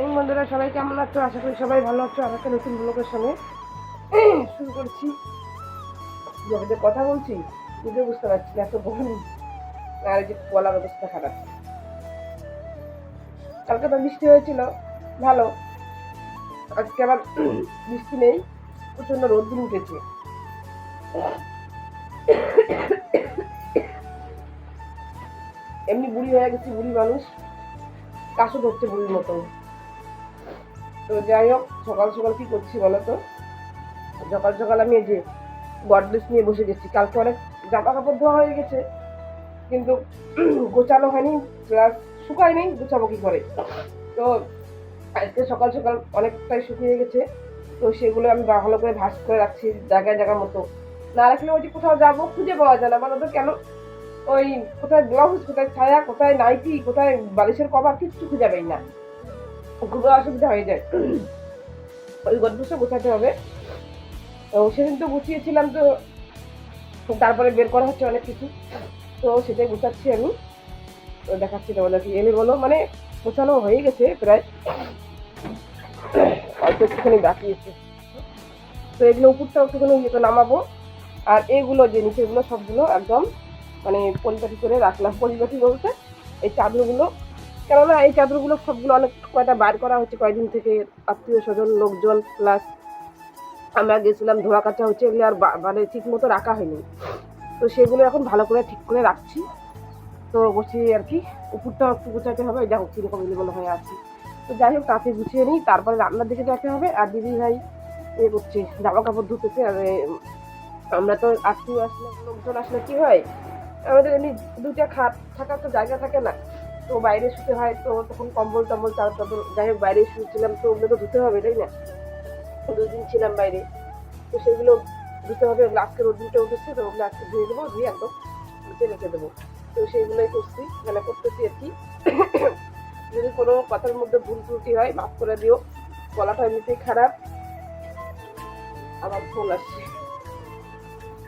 Morning বন্ধুরা, সবাই কেমন আছো? আশা করি সবাই ভালো আছো। আর একটা নতুন ব্লগের সঙ্গে শুরু করছি। যে কথা বলছি নিজে বুঝতে পারছি না, এত গরম আর এই যে বলার অবস্থা খারাপ। কালকে তো বৃষ্টি হয়েছিল, ভালো। আজকে আবার বৃষ্টি নেই, প্রচণ্ড রোদ্দুর উঠেছে। এমনি বুড়ি হয়ে গেছি, বুড়ি মানুষ। কাশো ধরছে বুড়ির মতো তো যাই হোক, সকাল সকাল কি করছি বলো তো? সকাল সকাল আমি এই যে গডরেজ নিয়ে বসে গেছি। কালকে অনেক জামা কাপড় ধোয়া হয়ে গেছে, কিন্তু গোছানো হয়নি প্লাস শুকায়নি, গোছাবো কি করে? তো আজকে সকাল সকাল অনেকটাই শুকিয়ে গেছে, তো সেগুলো আমি ভালো করে ভাস করে রাখছি জায়গায় জায়গার মতো। না রাখলে ওই যে কোথাও যাব খুঁজে পাওয়া যায় না মানে কেন? ওই কোথায় ব্লাউজ কোথায় ছায়া, কোথায় নাইটি কোথায় বালিশের কভার কিচ্ছু খুঁজে পাই না। খুব অসুবিধা হয়ে যায়। ওই গদ্রসে গোছাতে হবে। তো সেদিন তো গুছিয়েছিলাম তো তারপরে বের করা হচ্ছে অনেক কিছু। তো সেটাই গোছাচ্ছি আমি। তো দেখাচ্ছি তোমাদেরকে বলো মানে গোছানো হয়ে গেছে প্রায়। অল্প একটুখানি বাকি আছে। তো এগুলো উপরটা একটুখানি ইয়ে নামাবো। আর এগুলো যে নিচেগুলো সবগুলো একদম মানে পরিপাটি করে রাখলাম। পরিপাটি বলতে এই চাদরগুলো কেননা এই চাদরগুলো সবগুলো অনেক কয়টা বার করা হচ্ছে, কয়েকদিন থেকে আত্মীয় স্বজন, লোকজন প্লাস আমরা গেছিলাম ধোয়া কাচা হচ্ছে এগুলো আর মানে ঠিক মতো রাখা হয়নি। তো সেগুলো এখন ভালো করে ঠিক করে রাখছি। তো গুছিয়ে আর কি উপরটাও একটু গুছাতে হবে দেখো কীরকম এলোমেলো হয়ে আছে। তো যাই হোক তাতে গুছিয়ে নিই, তারপরে রান্নার দিকে যেতে হবে। আর দিদি ভাই এ করছে, জামা কাপড় ধুতেছে, আর আমরা তো আত্মীয় আসলে, লোকজন আসলে কি হয়, আমাদের এমনি দুটা খাট থাকার তো জায়গা থাকে না। তো বাইরে শুতে হয়, তো তখন কম্বল টম্বল চাদর টাদর যাই হোক বাইরে শুয়েছিলাম, তো ওগুলো তো ধুতে হবে, তাই না? দুদিন ছিলাম বাইরে, তো সেগুলো ধুতে হবে, ওগুলো আজকে রোদ্দুরটা উঠেছে, তো ওগুলো আজকে ধুয়ে দেবো, ধুয়ে একদম নিচে রেখে দেবো। তো সেইগুলোই করছি মানে করতেছি আর কি। যদি কোনো কথার মধ্যে ভুল ত্রুটি হয়, মাফ করে দিও, গলাটা এমনিতেই খারাপ, আবার ফোন আসছে।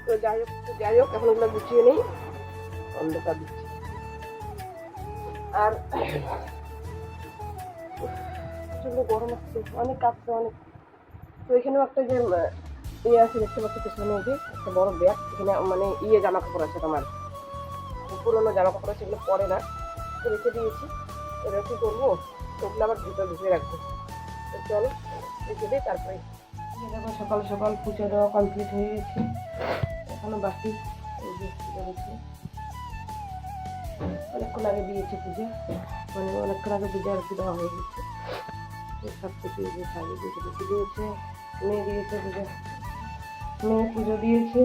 তো যাই হোক যাই হোক, এখন ওগুলো গুছিয়ে নেই, অন্ধকার দিচ্ছি। আর গরম আসছে অনেক কাঁপছে, অনেক। তো এখানেও একটা যে ইয়ে আছে, দেখতে পাচ্ছি পেছনে যে, একটা বড় ব্যাগ, এখানে মানে ইয়ে জামা কাপড় আছে আমার পুরোনো জামা কাপড় আছে, এগুলো পরে না। তো রেখে দিয়েছি। এবার কী করব? ওগুলো আবার ভিতরে ঢুকিয়ে রাখব। তো চলো, রেখে দিই, তারপরে দেখো, সকাল সকাল পুজো দেওয়া কমপ্লিট হয়ে গেছে। এখনও বাকি। অনেকক্ষণ আগে দিয়েছে পুজো। মানে অনেকক্ষণ আগে পুজো আর কি দেওয়া হয়ে গেছে। সব কিছু যে সাজিয়ে দিয়েছে পুজো দিয়েছে। মেয়ে দিয়েছে পুজো। মেয়ে পুজো দিয়েছে।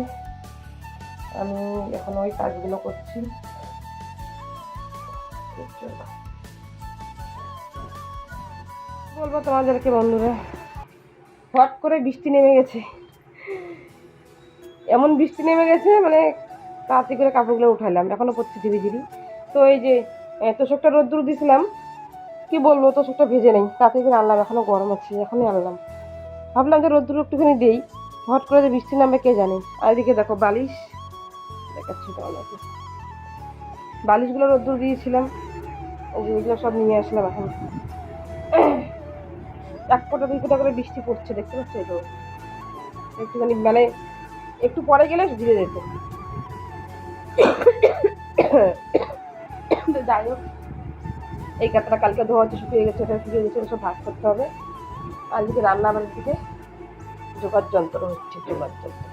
আমি এখন ওই কাজগুলো করছি। বলব তোমাদেরকে বন্ধুরা? হট করে বৃষ্টি নেমে গেছে। এমন বৃষ্টি নেমে গেছে মানে তাড়াতাড়ি করে কাপড়গুলো উঠালাম এখনও পড়ছে ধীরে তো এই যে তোষকটা রোদ্দুর দিয়েছিলাম কি বলব, তোষকটা ভেজে নেই। তাড়াতাড়ি করে আনলাম, এখনও গরম আছে, এখনই আনলাম। ভাবলাম যে রোদ্দুর একটুখানি দেই হট করে যে বৃষ্টি নামবে, কে জানে। আর এদিকে দেখো, বালিশ, দেখাচ্ছি তোমাদেরকে বালিশগুলো রোদ্দুর দিয়েছিলাম এগুলো সব নিয়ে আসলাম এখন। এক ফোঁটা, দুই ফোঁটা করে বৃষ্টি পড়ছে, দেখতে পাচ্ছ তো? একটুখানি মানে একটু পরে গেলে ধীরে যেত। যাই হোক, এই কাতটা কালকে ধোয়া হচ্ছে, শুকিয়ে গেছে, এটা শুকিয়ে গেছে সব ভাগ করতে হবে। আর রান্না বাড়ির দিকে জোগাড় যন্ত্র হচ্ছে জোগাড় যন্ত্র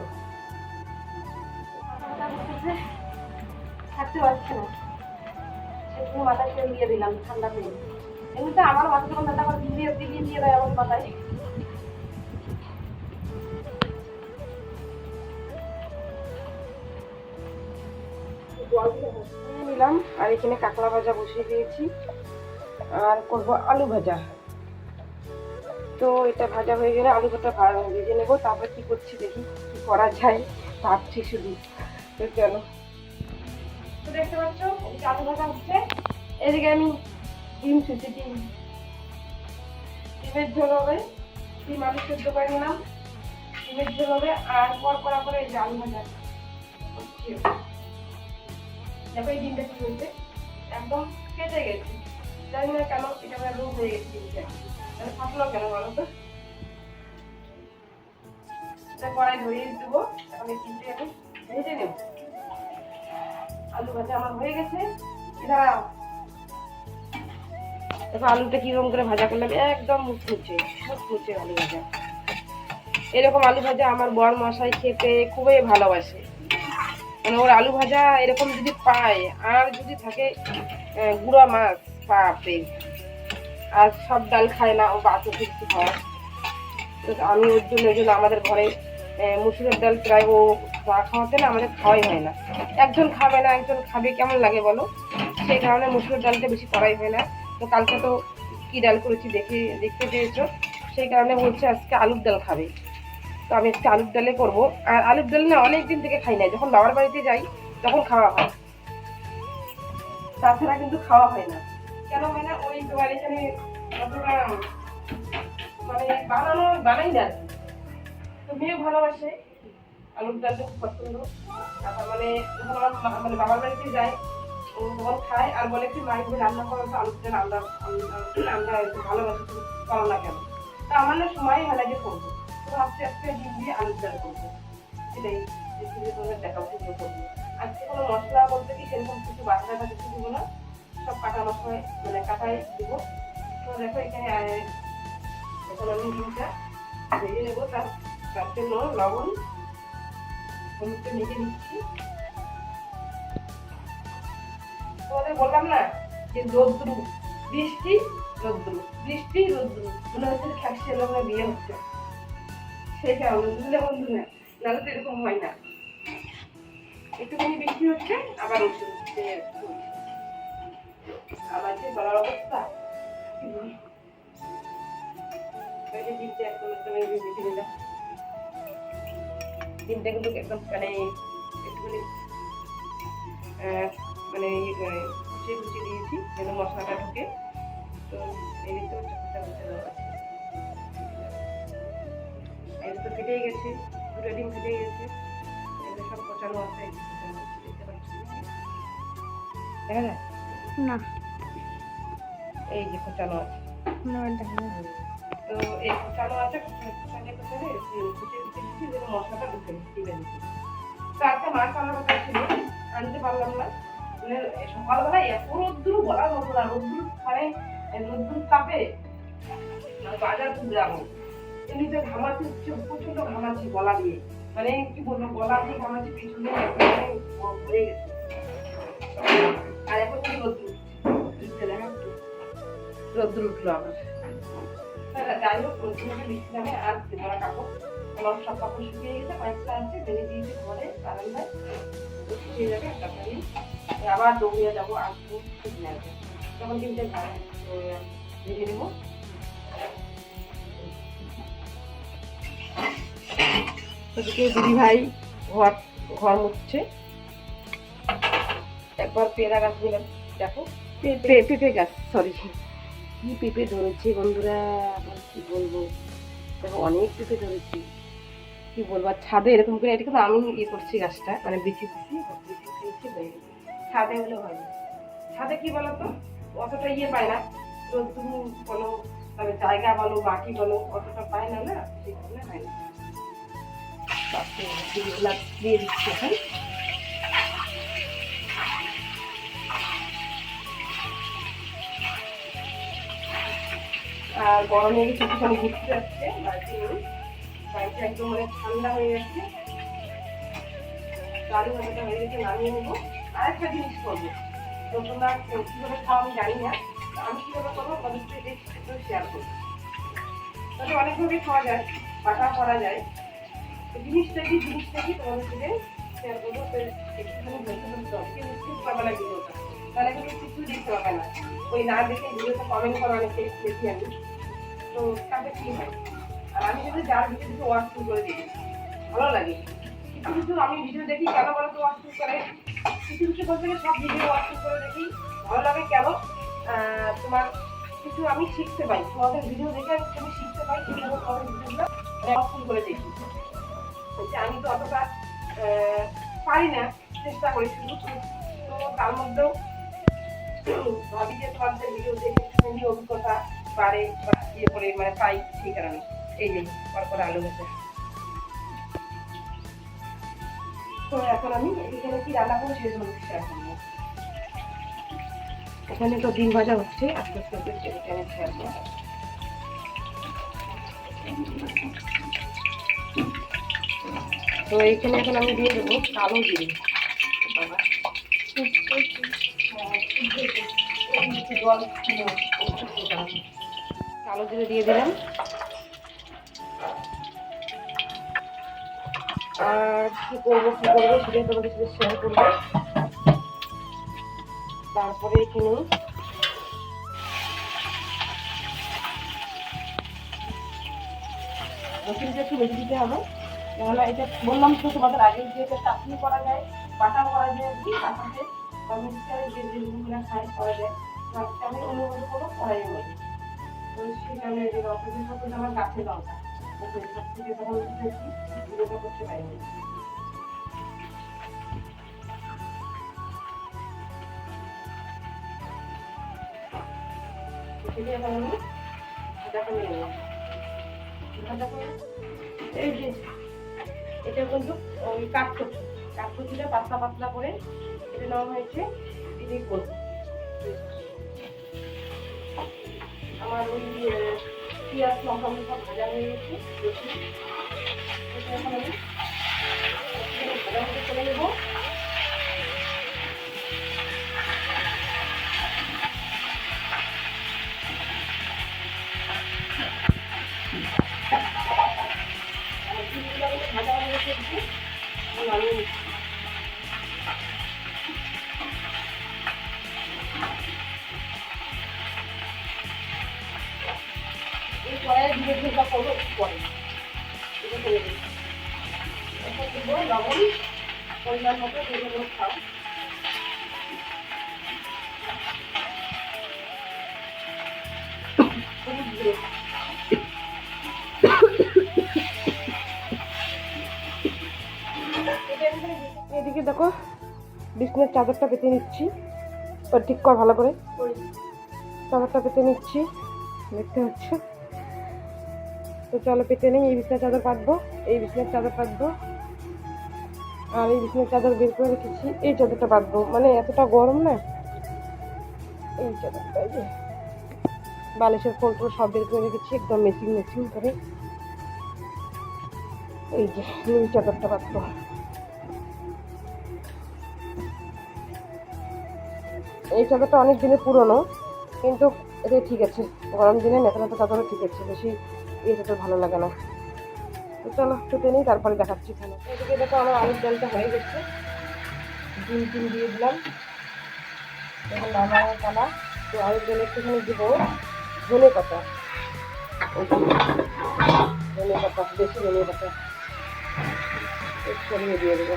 থাকতে পারছি না। তেল দিয়ে দিলাম, ঠান্ডা তেল। এমনিতে আমার মাথা যখন ব্যথা করে দিয়ে দিয়ে দেয় আমার মাথায়। নিলাম আর এখানে কাঁকড়া ভাজা বসিয়ে দিয়েছি। আর করব আলু ভাজা। তো এটা ভাজা হয়ে গেলে আলু ভা- ভেজে নেব, তারপর কি করছি দেখি, কি করা যায়, ভাবছি শুধু। তো চলো। তো দেখতে পাচ্ছ আলু ভাজা হচ্ছে। এদিকে আমি ডিম সুজি ডিম ডিমের ঝোল হবে, ডিম আলু সেদ্ধ করে নিলাম। ডিমের ঝোল হবে, আর পর করা করে এই যে আলু ভাজা। দেখো এই ডিমটা কি হয়েছে? একদম কেটে গেছে। জানি না কেন এটা আমার রোগ হয়ে গেছে ডিমটা তাহলে ফাটলো কেন বলো তো? এটা কড়াই ধরিয়ে দেবো। এখন এই তিনটে আমি ভেজে নেব। আলু ভাজা আমার হয়ে গেছে। দাঁড়াও দেখো আলুটা কীরকম করে ভাজা করলাম। একদম মুচমুচে মুচমুচে আলু ভাজা। এরকম আলু ভাজা আমার বর মশাই খেতে খুবই ভালোবাসে। মানে ওর আলু ভাজা এরকম যদি পায়, আর যদি থাকে গুঁড়া মাছ পাপে আর সব ডাল খায় না, ও বাতো কিছু খায় তো আমি ওর জন্য ওই জন্য আমাদের ঘরে মুসুরের ডাল প্রায় ও চা খাওয়াতে না, আমাদের খাওয়াই হয় না। একজন খাবে না, একজন খাবে, কেমন লাগে বলো? সেই কারণে মুসুরের ডালটা বেশি করাই হয় না। তো কালকে তো কী ডাল করেছি দেখে, দেখতে পেয়েছ? সেই কারণে বলছে আজকে আলুর ডাল খাবে। তো আমি আজকে আলুর ডালে করব। আর আলুর ডাল না অনেক দিন থেকে খাই না যখন বাবার বাড়িতে যাই, তখন খাওয়া হয়। তাছাড়া কিন্তু খাওয়া হয় না। কেন হয় না? ওই তোমার এখানে মানে বানানো, বানাই না। তো মেয়েও ভালোবাসে আলুর ডালটা খুব পছন্দ। তারপর মানে যখন আমার মা- মানে বাবার বাড়িতে যায়, ও তখন খায় আর বলে কি মায়ের তুমি রান্না করো তো আলুর ডাল আমরা, আমরা- একটু ভালোবাসি করো না কেন? তা আমার না সময় হয় যে করব। তো আস্তে আস্তে ডিম দিয়ে আলুর ডাল করব। সেটাই কোনো মশলা বলতে কি সেরকম কিছু দেবো না। সব কাটা মশলায় মানে দেবো। এখানে ভেজে নেব। তার লবণ নিচ্ছি। তোমাদের বললাম না যে রোদ্রু, বৃষ্টি রোদ্রু বৃষ্টি রোদ্রু। মনে হচ্ছে মনে হয় বিয়ে হচ্ছে। কারণে বুঝলে বন্ধু না নাহলে তো এরকম হয় না। একটুখানি বৃষ্টি হচ্ছে, আবার ওষুধ হচ্ছে যে গলার অবস্থা মানে একটুখানি মানে ইয়ে কুচিয়ে কুচিয়ে দিয়েছি, যেন মশলাটা ঢুকে। তো এই দিকটা ফেটেই গেছে দুটো ডিম ফেটেই গেছে। এগুলো সব পচানো আছে দেখতে পাচ্ছি। দেখা যায়? না। এই যে পচানো আছে। তো এই কুচানো আছে কুচানো কুচানো কুচিয়ে কুচিয়ে দিচ্ছি যেন মশলাটা ঢুকে তো মাছ আনার কথা ছিল আনতে পারলাম না। মানে এত রোদ্দুর বলার মতো না রোদ্দুর মানে রোদ্দুর তাপে বাজার তুলে যাব এমনিতে ঘামাচ্ছি হচ্ছে প্রচণ্ড ঘামাচ্ছি গলা দিয়ে। মানে কি বলব গলা দিয়ে ঘামাচ্ছি পিছনে গেছে। আর এখন কি রোদ্দুর উঠছে দেখা একটু রোদ্দুর উঠল আবার। হ্যাঁ, যাই হোক রোদ্দুরকে বৃষ্টি নামে আর কাপড়। আমার সব কাপড় শুকিয়ে গেছে কয়েকটা আছে বেরিয়ে দিয়েছে ঘরে বারান্দায় শুকিয়ে যাবে তারপরে আবার দৌড়িয়ে যাব আসব ঠিক না তখন কিন্তু ভেজে নেব। ওদিকে দিদি ভাই ঘর ঘর মুছছে। একবার পেয়ারা গাছ দিলাম দেখো। পেঁপে। গাছ সরি কি পেঁপে ধরেছে বন্ধুরা আমার কি বলব? দেখো অনেক পেঁপে ধরেছি। কি বলব আর ছাদে এরকম করে এটা কিন্তু আমি ইয়ে করছি গাছটা মানে বেশি বেশি হয়ে ছাদে হলে হয় ছাদে কি বলো তো অতটা ইয়ে পায় না। রোদ্দুর বলো তবে জায়গা বলো মাটি বলো, অতটা পায় না না? সেই হয় না। দিয়ে দিচ্ছি আর গরমে কিছু একটুখানি ঘুরতে যাচ্ছে বাড়িতে বাড়িতে একদম মানে ঠান্ডা হয়ে যাচ্ছে ভাজাটা হয়ে গেছে, নামিয়ে নেব। আর একটা জিনিস করব। তোমরা কীভাবে খাও আমি জানি না। আমি কীভাবে করব? একটু শেয়ার করব। তবে অনেকভাবেই খাওয়া যায়, বাটা করা যায়। জিনিসটা কি জিনিসটা কি তোমাদের সাথে শেয়ার করব একটুখানি হবে কেউ স্কিপ করবে না ভিডিওটা তাহলে কিন্তু কিছু দেখতে পাবে না। ওই না দেখে ভিডিওটা কমেন্ট করা অনেকে দেখি আমি। তো তাতে কি হয়? আর আমি যদি যার ভিডিও দেখে ওয়াচ করে দিই। ভালো লাগে। কিছু কিছু আমি ভিডিও দেখি, কেন বলো তো করে? কিছু কিছু বলতে সব ভিডিও ওয়াচ করে দেখি। ভালো লাগে কেন? তোমার কিছু আমি শিখতে পাই। তোমাদের ভিডিও দেখে আমি কিছু শিখতে পাই সেই জন্য তোমাদের ভিডিওগুলো ওয়াচ করে দেখি। হচ্ছে আমি তো অতটা পারি না, চেষ্টা করি শুধু। তো তার মধ্যেও ভাবি যে তোমাদের ভিডিও দেখে একটুখানি অভিজ্ঞতা বাড়ে বা ইয়ে করে মানে পাই, সেই কারণে। এই যে পর পর আলু ভাজা তো এখন আমি এখানে কি রান্না করব? শেয়ার করব। এখানে তো ডিম ভাজা হচ্ছে, আস্তে আস্তে আস্তে আমি শেয়ার করব তো এইখানে এখন আমি দিয়ে দেবো কালো জিরে। কালো জিরে দিয়ে দিলাম। আর কি করব কি করব সেটা তোমাদের সাথে শেয়ার করব। তারপরে এখানে একটু বেশি দিতে হবে। নাহলে এটা বললাম তো তোমাদের আগে যে এটা চাটনি করা যায়, বাটা করা যায় কি বাটাতে যে যেগুলো খাই করা যায় আমি অনুভব করব করাই বলি তো এই যে আমার গাছে লঙ্কা। থেকে তখন করতে সেটা এখন আমি ভাজা করে নেব ভাজা করে এই যে, এটা কিন্তু ওই কাঠকচি। কাঠকচিটা পাতলা পাতলা করে কেটে নেওয়া হয়েছে, এটাই করব। আমার ওই পেঁয়াজ লঙ্কা মশলা ভাজা হয়ে গেছে। এখন আমি ভাজা চলে নেব। এই কড়াইয়ে দিয়ে ভেজা করব একটু পরে এটা করে দিই লবণ পরিমাণ মতো বিছনার চাদরটা পেতে নিচ্ছি। ওর ঠিক কর ভালো করে। চাদরটা পেতে নিচ্ছি। দেখতে হচ্ছে। তো চলো পেতে নেই, এই বিছনার চাদর পাতবো। এই বিছনার চাদর পাতবো। আর এই বিছনার চাদর বের করে রেখেছি। এই চাদরটা পাতবো। মানে এতটা গরম না। এই চাদরটা এই যে বালিশের ফোল টোল সব বের করে রেখেছি। একদম মেশিন মেশিন করে। এই যে নীল চাদরটা পাতবো। এই চাদরটা অনেক দিনের পুরনো, কিন্তু এটা ঠিক আছে। গরম দিনে নেতা নেতা চাদরও ঠিক আছে, বেশি এই চাদর ভালো লাগে না। তো চলো ছুটে নিই, তারপরে দেখাচ্ছি এখানে। এদিকে দেখো আমার আলুর ডালটা হয়ে গেছে। ডিম টিম দিয়ে দিলাম। এখন নামানোর পালা। তো আলুর ডাল একটুখানি দিব। ধনে পাতা। ধনে পাতা, বেশি ধনে পাতা। একটু দিয়ে দেবো।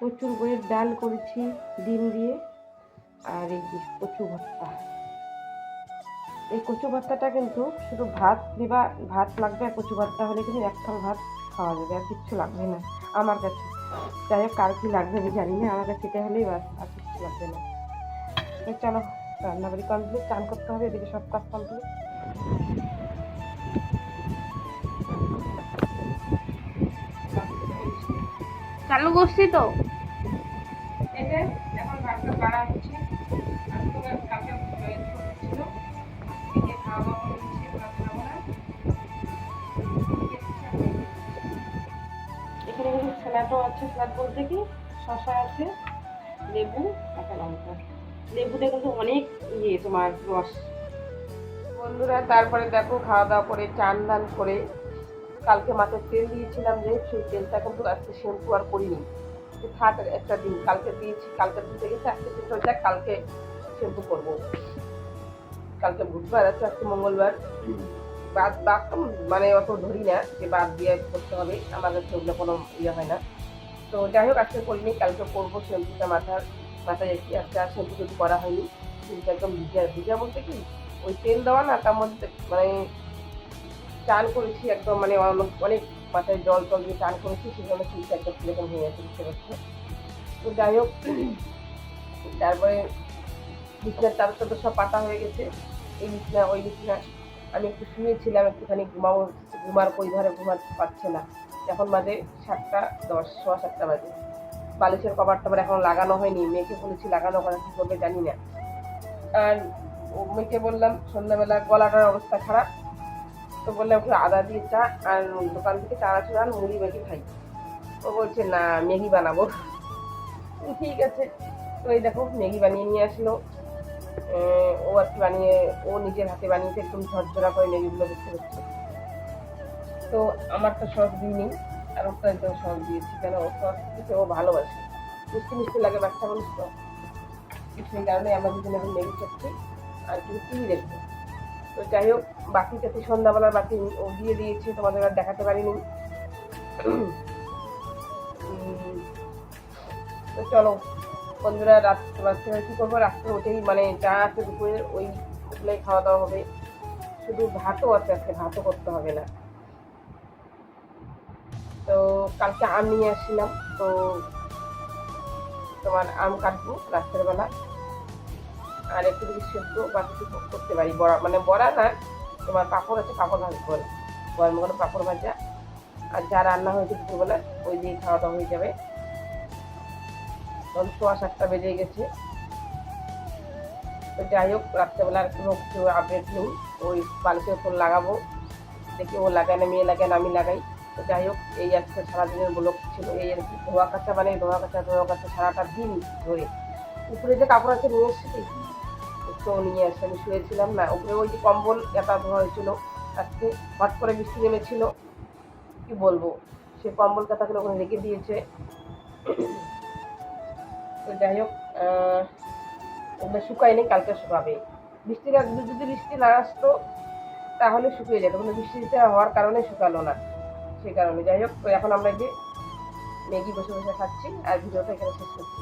কচুর বইয়ের ডাল করেছি, ডিম দিয়ে, আর এই যে কচু ভর্তা। এই কচু ভর্তাটা কিন্তু শুধু ভাত দিবা, ভাত লাগবে, আর কচু ভর্তা হলে কিন্তু এক থাল ভাত খাওয়া যাবে, আর কিচ্ছু লাগবে না আমার কাছে। যাই হোক, কার কি লাগবে আমি জানি না, আমার কাছে এটা হলেই বাস, আর কিচ্ছু লাগবে না। চলো, রান্নাবাড়ি কমপ্লিট চান করতে হবে, এদিকে সব কাজ কমপ্লিট চালু করছি তো? এখন কিন্তু স্যালাডও আছে বলতে কি? শসা আছে, লেবু লেবুটা কিন্তু অনেক ইয়ে বন্ধুরা, তারপরে দেখো খাওয়া দাওয়া করে, চান দান করে। কালকে মাথায় তেল দিয়েছিলাম যে সেই তেলটা কিন্তু আজকে শ্যাম্পু আর করিনি। যে থাক একটা দিন কালকে দিয়েছি কালকে দিতে গেছে আজকে চেষ্টা হচ্ছে কালকে শ্যাম্পু করব। কালকে বুধবার আছে আজকে মঙ্গলবার। বাদ বাদ মানে অত ধরি না যে বাদ দিয়ে করতে হবে আমাদের সেগুলো কোনো ইয়ে হয় না। তো যাই হোক আজকে করিনি কালকে করব শ্যাম্পুটা মাথার মাথায় একটি আজকে আর শ্যাম্পু যদি করা হয়নি চুলটা একদম ভিজা ভিজা বলতে কি ওই তেল দেওয়া না তার মধ্যে মানে চান করেছি একদম মানে অনেক অনেক মাথায় জল টল দিয়ে চান করেছি, সেজন্য চুলটা একদম কীরকম হয়ে গেছে, বুঝতে পারছ তো যাই হোক, তারপরে বিছনার চাদর তো সব পাতা হয়ে গেছে। এই বিছনা, ওই বিছনা। আমি একটু শুয়েছিলাম, একটুখানি ঘুমাবো, ঘুমার কই ধরে ঘুমাতে পারছে না। এখন বাজে সাতটা দশ, সোয়া সাতটা বাজে। বালিশের কভারটা আবার এখন লাগানো হয়নি। মেয়েকে বলেছি লাগানো করা কী করবে জানি না। আর মেয়েকে বললাম, সন্ধ্যাবেলা গলাটার অবস্থা খারাপ। তো বললাম একটু আদা দিয়ে চা আর দোকান থেকে চানাচুর আর মুড়ি মেখে খাই। ও বলছে, না ম্যাগি বানাবো। ঠিক আছে। তো এই দেখো ম্যাগি বানিয়ে নিয়ে আসলো। ও আর কি বানিয়ে, ও নিজের হাতে বানিয়েছে, একদম ঝরঝরা করে ম্যাগিগুলো দেখতে পাচ্ছি। তো আমার আমারটা সস দিইনি, আর ওটা একদম সস দিয়েছি, কেন? ও সস দিতে ও ভালোবাসে। মিষ্টি মিষ্টি লাগে বাচ্চা মানুষ তো সেই কারণে আমরা দুজন এখন ম্যাগি খাচ্ছি, আর কিন্তু টিভি দেখব। তো যাই হোক, বাকি কাছে সন্ধ্যাবেলার বাকি ও দিয়ে দিয়েছে, তোমাদের আর দেখাতে পারিনি। তো চলো, বন্ধুরা, রাত রাত্রে কী করব? রাত্রে উঠেই মানে চা আছে দুপুরে ওই ওগুলোই খাওয়া দাওয়া হবে। শুধু ভাতও আছে আজকে, ভাতও করতে হবে না। তো কালকে আম নিয়ে আসছিলাম, তো তোমার আম কাটবো রাত্রের বেলা। আর একটু যদি সেদ্ধ বা কিছু করতে পারি, বড়া মানে বড়া না, তোমার পাঁপড় আছে, পাঁপড় ভাজতে করে গরম গরম পাঁপড় ভাজা। আর যা রান্না হয়েছে দুপুরবেলা, ওই দিয়ে খাওয়া দাওয়া হয়ে যাবে। তখন সোয়া সাতটা বেজে গেছে। তো যাই হোক, রাত্রেবেলা আর কোনো কিছু আপডেট নেই। ওই বালিশের উপর লাগাবো। দেখি ও লাগায় না, মেয়ে লাগায় না, আমি লাগাই। তো যাই হোক, এই আজকে সারাদিনের ব্লক ছিল, এই আর কি। ধোয়া কাচা মানে ধোয়া কাচা ধোয়া কাচা সারাটা দিন ধরে। উপরে যে কাপড় আছে, নিয়ে এসেছি তো নিয়ে এসে আমি শুয়েছিলাম। না উপরে ওই যে কম্বল এটা ধোয়া হয়েছিল, আজকে হট করে বৃষ্টি নেমেছিল। কি বলব? সে কম্বল কাতাগুলো ওখানে রেখে দিয়েছে। তো যাই হোক ওগুলো শুকায়নি, কালকে শুকাবে। বৃষ্টির আগে যদি বৃষ্টি না আসতো, তাহলে শুকিয়ে যেত, কিন্তু বৃষ্টিটা হওয়ার কারণে শুকালো না। সেই কারণে। যাই হোক এখন আমরা যে ম্যাগি বসে বসে খাচ্ছি, আর ভিডিওটা এখানে শেষ করছি।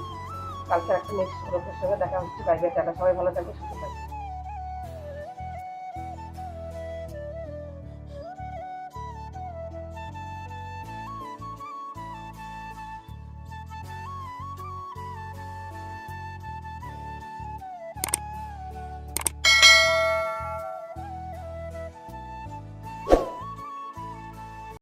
কালকে একটা নেক্সট ব্লগের সঙ্গে দেখা হচ্ছে বাইরে টাটা সবাই ভালো থাকবে সুস্থ থাকবে।